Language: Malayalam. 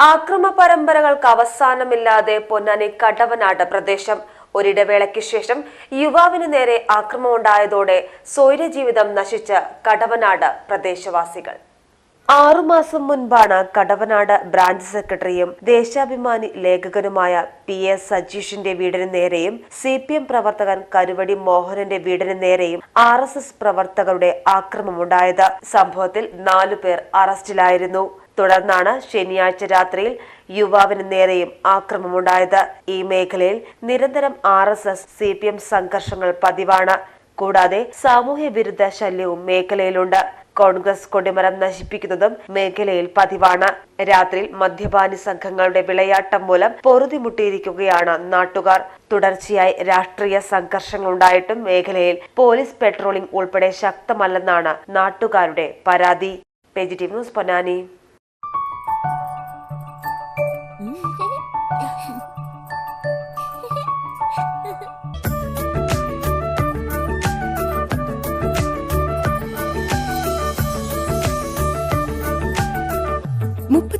ആക്രമ പരമ്പരകൾക്ക് അവസാനമില്ലാതെ പൊന്നാനി കടവനാട് പ്രദേശം. ഒരിടവേളയ്ക്ക് ശേഷം യുവാവിന് നേരെ ആക്രമമുണ്ടായതോടെ സ്വൈരജീവിതം നശിച്ച കടവനാട് പ്രദേശവാസികൾ. ആറുമാസം മുൻപാണ് കടവനാട് ബ്രാഞ്ച് സെക്രട്ടറിയും ദേശാഭിമാനി ലേഖകനുമായ പി എസ് സജീഷിന്റെ വീടിന് നേരെയും സി പി എം പ്രവർത്തകൻ കരുവടി മോഹനന്റെ വീടിന് നേരെയും ആർ എസ് എസ് പ്രവർത്തകരുടെ ആക്രമമുണ്ടായത്. സംഭവത്തിൽ നാലുപേർ അറസ്റ്റിലായിരുന്നു. തുടർന്നാണ് ശനിയാഴ്ച രാത്രിയിൽ യുവാവിന് നേരെയും ആക്രമമുണ്ടായത്. ഈ മേഖലയിൽ നിരന്തരം R S S C P M സംഘർഷങ്ങൾ പതിവാണ്. കൂടാതെ സാമൂഹ്യ വിരുദ്ധ ശല്യവും മേഖലയിലുണ്ട്. കോൺഗ്രസ് കൊടിമരം നശിപ്പിക്കുന്നതും മേഖലയിൽ പതിവാണ്. രാത്രിയിൽ മദ്യപാനി സംഘങ്ങളുടെ വിളയാട്ടം മൂലം പൊറുതിമുട്ടിയിരിക്കുകയാണ് നാട്ടുകാർ. തുടർച്ചയായി രാഷ്ട്രീയ സംഘർഷങ്ങൾ ഉണ്ടായിട്ടും മേഖലയിൽ പോലീസ് പെട്രോളിംഗ് ഉൾപ്പെടെ ശക്തമല്ലെന്നാണ് നാട്ടുകാരുടെ പരാതി. Page news Ponnani.